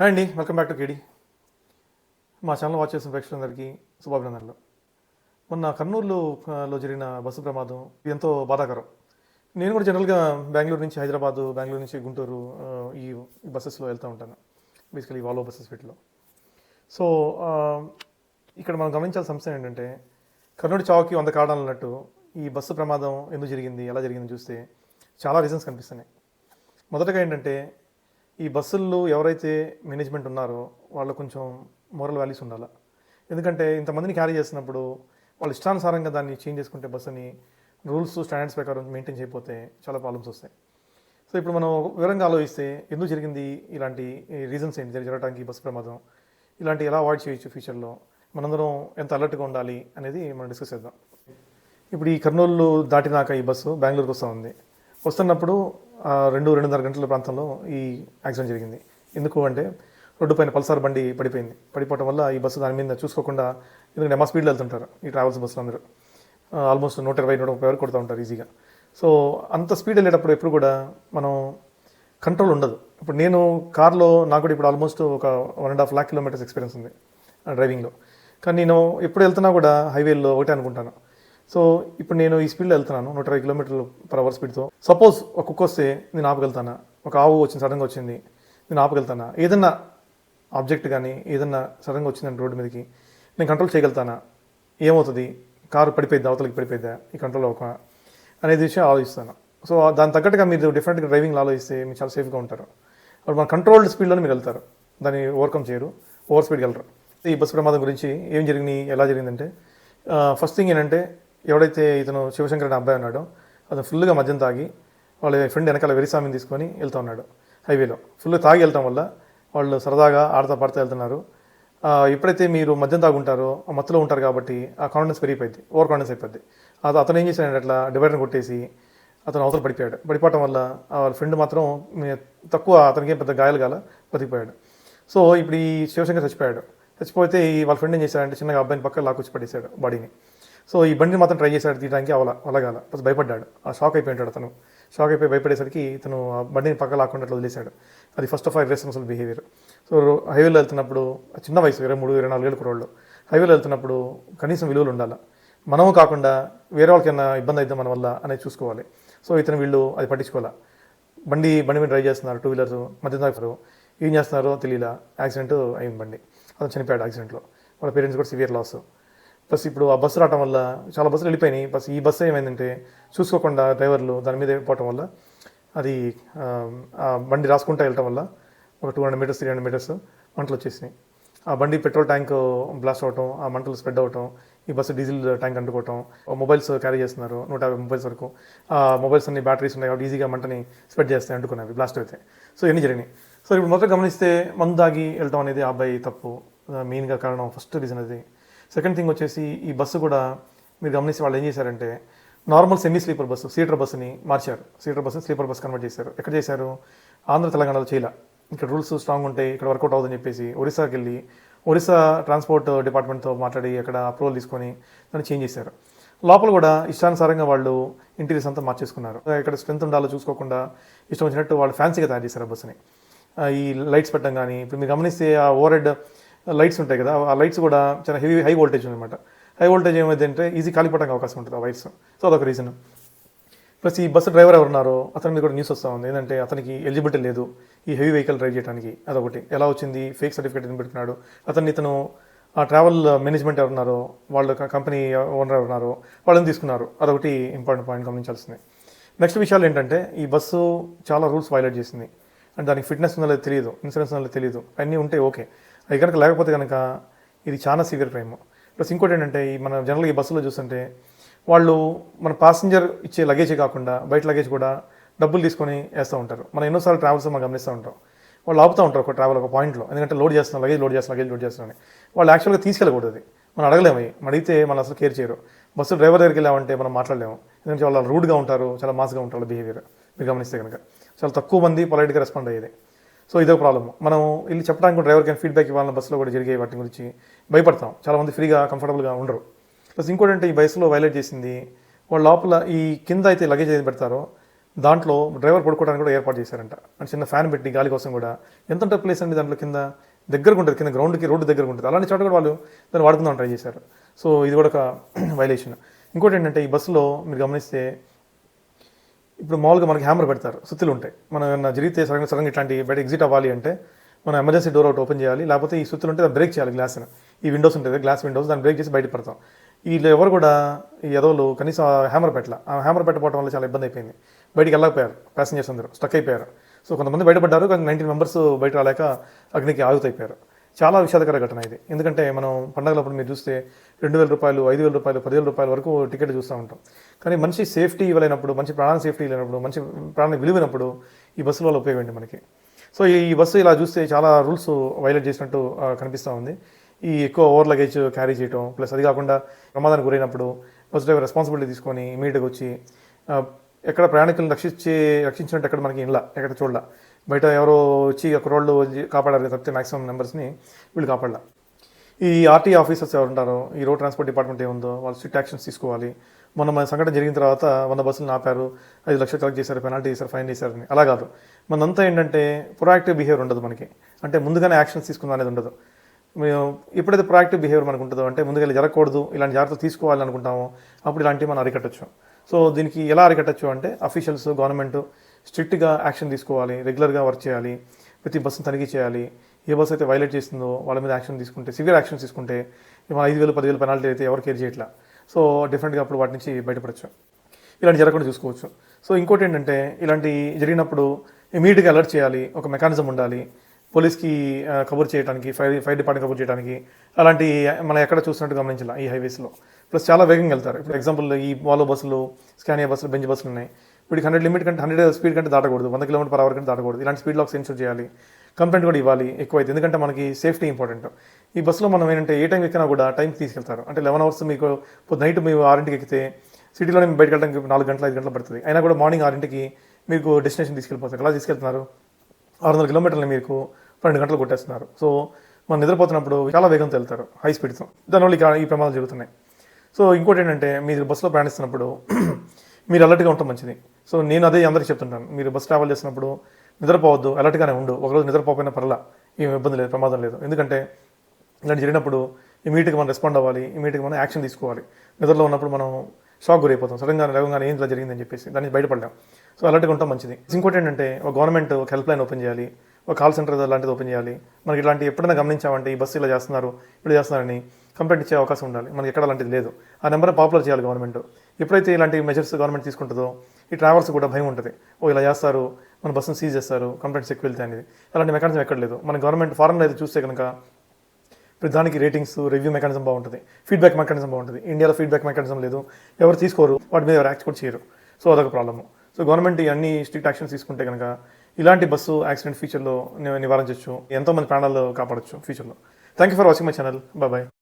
Hi అండి welcome back to కేడి. మా ఛానల్ వాచ్ చేసిన ప్రేక్షకులందరికీ శుభాభినందనలు. మొన్న కర్నూలులో జరిగిన బస్సు ప్రమాదం ఇది ఎంతో బాధాకరం. నేను కూడా జనరల్గా బెంగళూరు నుంచి హైదరాబాదు బెంగళూరు నుంచి గుంటూరు ఈ బస్సెస్లో వెళ్తూ ఉంటాను. బేసికలీ వాలో బస్సెస్ వీటిలో. సో ఇక్కడ మనం గమనించాల్సిన అంశం ఏంటంటే కర్నూలు చావుకి వంద కారణాలు అన్నట్టు ఈ బస్సు ప్రమాదం ఎందుకు జరిగింది ఎలా జరిగింది చూస్తే చాలా రీజన్స్ కనిపిస్తున్నాయి. మొదటగా ఏంటంటే ఈ బస్సుల్లో ఎవరైతే మేనేజ్మెంట్ ఉన్నారో వాళ్ళు కొంచెం మోరల్ వాల్యూస్ ఉండాలి? ఎందుకంటే ఇంతమందిని క్యారీ చేసినప్పుడు వాళ్ళు ఇష్టానుసారంగా దాన్ని చేంజ్ చేసుకుంటే బస్సుని రూల్స్ స్టాండర్డ్స్ ప్రకారం మెయింటైన్ చేయకపోతే చాలా ప్రాబ్లమ్స్ వస్తాయి. సో ఇప్పుడు మనం వివరంగా ఆలోచిస్తే ఎందుకు జరిగింది ఇలాంటి రీజన్స్ ఏంటి? జరగడానికి బస్సు ప్రమాదం. ఇలాంటి ఎలా అవాయిడ్ చేయొచ్చు ఫ్యూచర్లో మనందరం ఎంత అలర్ట్గా ఉండాలి అనేది మనం డిస్కస్ చేద్దాం. ఇప్పుడు ఈ కర్నూలు దాటినాక ఈ బస్సు బెంగళూరుకు వస్తూ ఉంది. వస్తున్నప్పుడు రెండు రెండున్నర గంటల ప్రాంతంలో ఈ యాక్సిడెంట్ జరిగింది. ఎందుకు అంటే రోడ్డు పైన పల్సార్ బండి పడిపోయింది. పడిపోవడం వల్ల ఈ బస్సు దాని మీద చూసుకోకుండా ఎందుకంటే మా స్పీడ్లో వెళ్తుంటారు ఈ ట్రావెల్స్ బస్సులు అందరూ. ఆల్మోస్ట్ నూట ఇరవై నూట ముప్పై వరకు కొడుతూ ఉంటారు ఈజీగా. సో అంత స్పీడ్ వెళ్ళేటప్పుడు ఎప్పుడు కూడా మనం కంట్రోల్ ఉండదు. ఇప్పుడు నేను కార్లో నాకు కూడా ఇప్పుడు ఆల్మోస్ట్ ఒక one and half lakh kilometres experience ఉంది డ్రైవింగ్లో. కానీ నేను ఎప్పుడు వెళ్తున్నా కూడా హైవేలో ఒకటే అనుకుంటాను. సో ఇప్పుడు నేను ఈ స్పీడ్లో వెళ్తున్నాను నూట ఇరవై కిలోమీటర్లు పర్ అవర్ స్పీడ్తో సపోజ్ ఒక కుక్క వస్తే నేను ఆపగలుగుతానా? ఒక ఆవు వచ్చింది సడన్గా వచ్చింది నేను ఆపగలుగుతానా? ఏదన్నా ఆబ్జెక్ట్ కానీ ఏదన్నా సడన్గా వచ్చిందంటే రోడ్డు మీదకి నేను కంట్రోల్ చేయగలుగుతానా? ఏమవుతుంది? కారు పడిపోయిద్దా అవతలకి పడిపోయిద్దా ఈ కంట్రోల్ ఒక అనేది విషయం ఆలోచిస్తాను. సో దాని తగ్గట్టుగా మీరు డిఫరెంట్గా డ్రైవింగ్ ఆలోచిస్తే మీరు చాలా సేఫ్గా ఉంటారు. అప్పుడు మన కంట్రోల్డ్ స్పీడ్లోనే మీరు వెళ్తారు. దాన్ని ఓవర్కమ్ చేయరు. ఓవర్ స్పీడ్కి వెళ్ళరు ఈ బస్సు ప్రమాదం గురించి ఏం జరిగింది ఎలా జరిగిందంటే ఫస్ట్ థింగ్ ఏంటంటే ఎవడైతే ఇతను శివశంకర్ అనే అబ్బాయి ఉన్నాడో అతను ఫుల్గా మద్యం తాగి వాళ్ళ ఫ్రెండ్ వెనకాల వెరిసామిని తీసుకొని వెళ్తూ ఉన్నాడు హైవేలో. ఫుల్ తాగి వెళ్తాం వల్ల వాళ్ళు సరదాగా ఆడతా పాడుతూ వెళ్తున్నారు. ఎప్పుడైతే మీరు మద్యం తాగుంటారో ఆ మత్తులో ఉంటారు కాబట్టి ఆ కాన్ఫిడెన్స్ పెరిగిపోయింది ఓవర్ కాన్ఫిడెన్స్ అయిపోద్ది అది అతను ఏం చేశాడు అట్లా డివైడర్ని కొట్టేసి అతను అవతల పడిపోయాడు. పడిపోవటం వల్ల వాళ్ళ ఫ్రెండ్ మాత్రం తక్కువ అతనికి ఏం పెద్ద గాయాలు కాల బతికిపోయాడు. సో ఇప్పుడు ఈ శివశంకర్ చచ్చిపోయాడు. చచ్చిపోతే ఈ వాళ్ళ ఫ్రెండ్ ఏం చేశాడంటే చిన్నగా అబ్బాయిని పక్కన లాక్కొచ్చి పడేశాడు బాడీని. సో ఈ బండిని మాత్రం ట్రై చేశాడు తీయడానికి అవల అవలగాల ఫస్ట్ భయపడ్డాడు. ఆ షాక్ అయిపోయింటాడు అతను. షాక్ అయిపోయి భయపడేసరికి ఇతను ఆ బండిని పక్క లాక్కుండా అట్లా వదిలేశాడు. అది first of all responsible behaviour. So హైవేలో వెళ్తున్నప్పుడు చిన్న వయసు ఇరవై మూడు ఇరవై నాలుగు కురోళ్ళు హైవేలో వెళ్తున్నప్పుడు కనీసం విలువలు ఉండాలి. మనము కాకుండా వేరే వాళ్ళకైనా ఇబ్బంది అయితే మన వల్ల అనేది చూసుకోవాలి. సో ఇతను వీళ్ళు అది పట్టించుకోవాలి. బండి బండి మీద డ్రైవ్ చేస్తున్నారు టూ వీలర్స్ మధ్య తాగుతారు ఏం చేస్తున్నారో తెలియలా యాక్సిడెంట్ అయింది బండి. అతను చనిపోయాడు యాక్సిడెంట్లో. వాళ్ళ పేరెంట్స్ కూడా సివియర్ లాస్. ప్లస్ ఇప్పుడు ఆ బస్సు రావడం వల్ల చాలా బస్సులు వెళ్ళిపోయినాయి. ప్లస్ ఈ బస్సు ఏమైందంటే చూసుకోకుండా డ్రైవర్లు దాని మీద పోవటం వల్ల అది ఆ, బండి రాసుకుంటూ వెళ్ళటం వల్ల ఒక two hundred metres three hundred metres మంటలు వచ్చేసినాయి. ఆ బండి పెట్రోల్ ట్యాంక్ బ్లాస్ట్ అవటం ఆ మంటలు స్ప్రెడ్ అవటం ఈ బస్సు డీజిల్ ట్యాంక్ అంటుకోవటం మొబైల్స్ క్యారీ చేస్తున్నారు నూట యాభై మొబైల్స్ వరకు. ఆ మొబైల్స్ అన్ని బ్యాటరీస్ ఉన్నాయి కాబట్టి ఈజీగా మంటని స్ప్రెడ్ చేస్తాయి అంటుకున్నవి బ్లాస్ట్ అయితే. సో ఇవన్నీ జరిగినాయి. సో ఇప్పుడు మొదట గమనిస్తే మందు దాగి వెళ్ళటం అనేది ఆ అబ్బాయి తప్పు. మెయిన్గా కారణం ఫస్ట్ రీజన్ అది. సెకండ్ థింగ్ వచ్చేసి ఈ బస్సు కూడా మీరు గమనిస్తే వాళ్ళు ఏం చేశారంటే normal semi sleeper bus seater బస్సుని మార్చారు. Seater bus sleeper bus convert చేశారు. ఎక్కడ చేశారు? ఆంధ్ర తెలంగాణలో చేయలే ఇక్కడ రూల్స్ స్ట్రాంగ్ ఉంటాయి ఇక్కడ వర్కౌట్ అవుతుందని చెప్పేసి ఒరిస్సాకి వెళ్ళి ఒరిస్సా ట్రాన్స్పోర్ట్ డిపార్ట్మెంట్తో మాట్లాడి అక్కడ అప్రూవల్ తీసుకొని దాన్ని చేంజ్ చేశారు. లోపల కూడా ఇష్టానుసారంగా వాళ్ళు ఇంటీరియర్స్ అంతా మార్చేసుకున్నారు. ఇక్కడ స్ట్రెంత్ ఉండాలో చూసుకోకుండా ఇష్టం వచ్చినట్టు వాళ్ళు ఫ్యాన్సీగా తయారు చేశారు ఆ బస్సుని. ఈ లైట్స్ పెట్టడం కానీ ఇప్పుడు మీరు గమనిస్తే ఆ ఓవర్ హెడ్ లైట్స్ ఉంటాయి కదా ఆ లైట్స్ కూడా చాలా హెవీ హై వోల్టేజ్ అనమాట హై వోల్టేజ్ ఏమైందంటే ఈజీ కాలిపోవడానికి అవకాశం ఉంటుంది ఆ వైర్స్. సో అదొక రీజన్ ప్లస్ ఈ బస్సు డ్రైవర్ ఎవరున్నారో అతని మీద కూడా న్యూస్ వస్తూ ఉంది. ఏంటంటే అతనికి ఎలిజిబిలిటీ లేదు ఈ హెవీ వెహికల్ డ్రైవ్ చేయడానికి అదొకటి. ఎలా వచ్చింది? ఫేక్ సర్టిఫికేట్ ఎందుకు పెట్టుకున్నాడు అతన్ని ఇతను ఆ ట్రావెల్ మేనేజ్మెంట్ ఎవరున్నారో వాళ్ళ కంపెనీ ఓనర్ ఎవరున్నారో వాళ్ళని తీసుకున్నారు. అదొకటి ఇంపార్టెంట్ పాయింట్ గమనించాల్సింది. నెక్స్ట్ విషయాలు ఏంటంటే ఈ బస్సు చాలా రూల్స్ వైలేట్ చేసింది. అండ్ దానికి ఫిట్నెస్ ఉందో లేదో తెలియదు. ఇన్సూరెన్స్ ఉందో తెలియదు. అన్నీ ఉంటే ఓకే అవి కనుక లేకపోతే కనుక ఇది చాలా సివియర్ క్రైమ్ ప్లస్ ఇంకోటి ఏంటంటే ఈ మన జనరల్గా ఈ బస్సులో చూస్తుంటే వాళ్ళు మన పాసింజర్ ఇచ్చే లగేజ్ కాకుండా బయట లగేజ్ కూడా డబ్బులు తీసుకొని వేస్తూ ఉంటారు. మనం ఎన్నోసార్లు ట్రావెల్స్ మనం గమనిస్తూ ఉంటాం. వాళ్ళు ఆపుతూ ఉంటారు ఒక ట్రావెల్ ఒక పాయింట్లో ఎందుకంటే లోడ్ చేస్తున్నాం లగేజ్ లోడ్ చేస్తున్నాం లగేజ్ లోడ్ చేస్తున్నాం వాళ్ళు యాక్చువల్గా తీసుకెళ్ళకూడదు అది. మనం అడగలేము అవి. మనం అడిగితే మనం అసలు కేర్ చేయరు. బస్సు డ్రైవర్ దగ్గరికి వెళ్ళామంటే మనం మాట్లాడలేము. ఎందుకంటే వాళ్ళు రూడ్గా ఉంటారు చాలా మాస్గా ఉంటారు బిహేవియర్ మీరు గమనిస్తే కనుక. చాలా తక్కువ మంది పొలైట్గా రెస్పాండ్ అయ్యేది. సో ఇదో ప్రాబ్లమ్ మనం వెళ్ళి చెప్పడానికి డ్రైవర్కి ఫీడ్బ్యాక్ ఇవ్వాలన్న బస్సులో కూడా జరిగే వాటి గురించి భయపడతాం. చాలామంది ఫ్రీగా కంఫర్టబుల్గా ఉండరు. ప్లస్ ఇంకోటి అంటే ఈ బస్సులో వైలేట్ చేసింది వాళ్ళ లోపల ఈ కింద అయితే లగేజ్ ఏది పెడతారో దాంట్లో డ్రైవర్ పడుకోవడానికి కూడా ఏర్పాటు చేశారంట. అంటే చిన్న ఫ్యాన్ పెట్టి గాలి కోసం కూడా. ఎంత ఉంటుంది ప్లేస్ అండి దాంట్లో కింద? దగ్గరకు ఉంటుంది కింద గ్రౌండ్కి రోడ్డు దగ్గర ఉంటుంది. అలాంటి చోట కూడా వాళ్ళు దాన్ని వాడుకుందాం ట్రై చేశారు. సో ఇది కూడా ఒక వైలేషన్ ఇంకోటి ఏంటంటే ఈ బస్సులో మీరు గమనిస్తే ఇప్పుడు మామూలుగా మనకి హ్యామర్ పెడతారు సుత్తులు ఉంటాయి. మనం ఏమన్నా జరిగితే సడన్గా సడన్గా ఇట్లాంటి బయట ఎగ్జిట్ అవ్వాలి అంటే మనం ఎమర్జెన్సీ డోర్ ఒకటి ఓపెన్ చేయాలి లేకపోతే ఈ సుత్తులు ఉంటే దాన్ని బ్రేక్ చేయాలి గ్లాస్ని ఈ విండోస్ ఉంటుంది గ్లాస్ విండోస్ దాన్ని బ్రేక్ చేసి బయట పడతాం. వీళ్ళు ఎవరు కూడా ఈ ఎదవలు కనీసం హ్యామర్ పెట్టాల. ఆ హ్యామర్ పెట్టపోవడం వల్ల చాలా ఇబ్బంది అయిపోయింది. బయటికి వెళ్ళకపోయారు ప్యాసింజర్స్ అందరూ. స్టక్ అయిపోయారు. సో కొంతమంది బయటపడ్డారు కానీ నైన్టీన్ మెంబర్స్ బయట రాలేక అగ్నికి ఆగుతైపోయారు చాలా విషాదకర ఘటన ఇది. ఎందుకంటే మనం పండగలప్పుడు మీరు చూస్తే రెండు వేల రూపాయలు ఐదు వేల రూపాయలు పదివేల రూపాయల వరకు టికెట్ చూస్తూ ఉంటాం. కానీ మనిషి సేఫ్టీ ఇవ్వలేనప్పుడు మంచి ప్రాణ సేఫ్టీ లేనప్పుడు మంచి ప్రాణ విలువైనప్పుడు ఈ బస్సుల వల్ల ఉపయోగం ఏంటి మనకి? సో ఈ బస్సు ఇలా చూస్తే చాలా రూల్స్ వైలేట్ చేసినట్టు కనిపిస్తూ ఉంది. ఈ ఎక్కువ ఓవర్ లగేజ్ క్యారీ చేయటం ప్లస్ అది కాకుండా ప్రమాదానికి గురైనప్పుడు బస్ డ్రైవర్ రెస్పాన్సిబిలిటీ తీసుకొని ఇమీడియట్గా వచ్చి ఎక్కడ ప్రయాణికులను రక్షించే రక్షించినట్టు ఎక్కడ మనకి ఇంట్లో ఎక్కడ చూడాల. బయట ఎవరో వచ్చి ఒక రోడ్లు కాపాడారు తప్పితే మాక్సిమం నెంబర్స్ని వీళ్ళు కాపాడాల. ఈ ఆర్టీ ఆఫీసర్స్ ఎవరు ఉంటారో ఈ రోడ్ ట్రాన్స్పోర్ట్ డిపార్ట్మెంట్ ఏముందో వాళ్ళు స్ట్రిక్ట్ యాక్షన్స్ తీసుకోవాలి. మొన్న మన సంఘటన జరిగిన తర్వాత వంద బస్సులు ఆపారు ఐదు లక్షలు కలెక్ట్ చేశారు పెనాల్టీ చేశారు ఫైన్ చేశారని అలా కాదు. మనంతా ఏంటంటే ప్రొయాక్టివ్ బిహేవియర్ ఉండదు మనకి. అంటే ముందుగానే యాక్షన్స్ తీసుకుందాం అనేది ఉండదు. మేము ఎప్పుడైతే ప్రొయాక్టివ్ బిహేవియర్ మనకు ఉంటుందో అంటే ముందుగా జరగకూడదు ఇలాంటి జాగ్రత్తలు తీసుకోవాలి అనుకుంటామో అప్పుడు ఇలాంటివి మనం అరికట్టచ్చు. సో దీనికి ఎలా అరికట్టచ్చు అంటే అఫీషియల్స్ గవర్నమెంట్ స్ట్రిక్ట్గా యాక్షన్ తీసుకోవాలి రెగ్యులర్గా వర్క్ చేయాలి ప్రతి బస్సును తనిఖీ చేయాలి ఏ బస్సు అయితే వైలేట్ చేస్తుందో వాళ్ళ మీద యాక్షన్ తీసుకుంటే సివియర్ యాక్షన్ తీసుకుంటే ఐదు వేలు పదివేలు పెనాల్టీ అయితే ఎవరు కేర్ చేయట్లా. సో డిఫరెంట్గా అప్పుడు వాటి నుంచి బయటపడచ్చు. ఇలాంటి జరగకుండా చూసుకోవచ్చు. సో ఇంకోటి ఏంటంటే ఇలాంటి జరిగినప్పుడు ఇమీడియట్గా అలర్ట్ చేయాలి ఒక మెకానిజం ఉండాలి. పోలీస్కి కబుర్ చేయడానికి ఫైర్ ఫైర్ డిపార్ట్మెంట్ కబుర్ చేయడానికి అలాంటి మనం ఎక్కడ చూసినట్టు గమనించాలి ఈ హైవేస్లో ప్లస్ చాలా వేగంగా వెళ్తారు. ఇప్పుడు ఎగ్జాంపుల్ ఈ వాలో బస్సులు స్కానియా బస్సులు బెంచ్ బస్సులు ఉన్నాయి. ఇప్పుడు హండ్రెడ్ లిమిట్ కంటే హండ్రెడ్ స్పీడ్ కంటే దాటకూడదు. వంద కిలోమీటర్ పర్ అవర్ కంటే దాటకూడదు. ఇలాంటి స్పీడ్ లాక్స్ ఇన్సూర్ చేయాలి. కంప్లైంట్ కూడా ఇవ్వాలి ఎక్కువైతే. ఎందుకంటే మనకి సేఫ్టీ ఇంపార్టెంట్ ఈ బస్సులో మనం ఏంటంటే ఏ టైం ఎక్కినా కూడా టైంకి తీసుకెళ్తారు. అంటే లెవెన్ అవర్స్ మీకు నైట్ మీరు ఆరింటికి ఎక్కితే సిటీలో మేము బయటకు వెళ్ళడానికి నాలుగు గంటల ఐదు గంటలు పడుతుంది. అయినా కూడా మార్నింగ్ ఆరింటికి మీకు డెస్టినేషన్ తీసుకెళ్ళిపోతారు ఎలా తీసుకెళ్తున్నారు? ఆరు వందల కిలోమీటర్లు మీకు పన్నెండు గంటలు కొట్టేస్తున్నారు. సో మనం నిద్రపోతున్నప్పుడు చాలా వేగంతో వెళ్తారు హై స్పీడ్తో దానివల్ల ఇక ఈ ప్రమాదాలు జరుగుతున్నాయి. సో ఇంకోటి ఏంటంటే మీరు బస్సులో ప్రయాణిస్తున్నప్పుడు మీరు అలర్ట్గా ఉండటం మంచిది. సో నేను అదే అందరికీ చెప్తుంటాను. మీరు బస్ ట్రావెల్ చేసినప్పుడు నిద్రపోవద్దు అలర్ట్గానే ఉండు. ఒకరోజు నిద్రపోకపోయినా పర్లా ఏం ఇబ్బంది లేదు ప్రమాదం లేదు. ఎందుకంటే ఇలాంటి జరిగినప్పుడు ఇమీడియట్గా మనం రెస్పాండ్ అవ్వాలి ఇమీడియట్గా మనం యాక్షన్ తీసుకోవాలి. నిద్రలో ఉన్నప్పుడు మనం షాక్ గురైపోతాం. సడన్గా లేవగానే ఏం ఇలా జరిగిందని చెప్పేసి దాన్ని బయటపడలేం. సో అలర్ట్గా ఉంటాం మంచిది. ఇంకోటి ఏంటంటే ఒక గవర్నమెంట్ ఒక హెల్ప్ లైన్ ఓపెన్ చేయాలి. ఒక కాల్ సెంటర్ లాంటిది ఓపెన్ చేయాలి. మనకి ఇలాంటి ఎప్పుడైనా గమనించామంటే ఈ బస్సు ఇలా చేస్తున్నారు ఇలా చేస్తున్నారని కంప్లైంట్ ఇచ్చే అవకాశం ఉండాలి. మనకి ఎక్కడ అలాంటిది లేదు. ఆ నెంబర్ పాపులర్ చేయాలి గవర్నమెంట్ ఎప్పుడైతే ఇలాంటి మెజర్స్ గవర్నమెంట్ తీసుకుంటుందో ఈ ట్రావెల్స్ కూడా భయం ఉంటుంది. ఓ ఇలా చేస్తారు మన బస్సును సీజ్ చేస్తారు కంప్లైంట్స్ ఎక్కువ వెళ్తాయి అనేది. అలాంటి మెకానిజం ఎక్కడ లేదు. మన గవర్నమెంట్ ఫారెన్లో అయితే చూస్తే కనుక ప్రధానికి దానికి రేటింగ్స్ రివ్యూ మెకానిజం బాగుంటుంది. ఫీడ్బ్యాక్ మెకానిజం బాగుంటుంది. ఇండియాలో ఫీడ్బ్యాక్ మెకానిజం లేదు. ఎవరు తీసుకోరు వాటి మీద ఎవరు యాక్ట్ కూడా చేయరు. సో అదొక ప్రాబ్లము సో గవర్నమెంట్ అన్ని స్ట్రిక్ట్ యాక్షన్స్ తీసుకుంటే కనుక ఇలాంటి బస్సు యాక్సిడెంట్ ఫ్యూచర్లో నివారించవచ్చు ఎంతోమంది ప్రాణాలు కాపాడొచ్చు ఫ్యూచర్లో thank you for watching my channel bye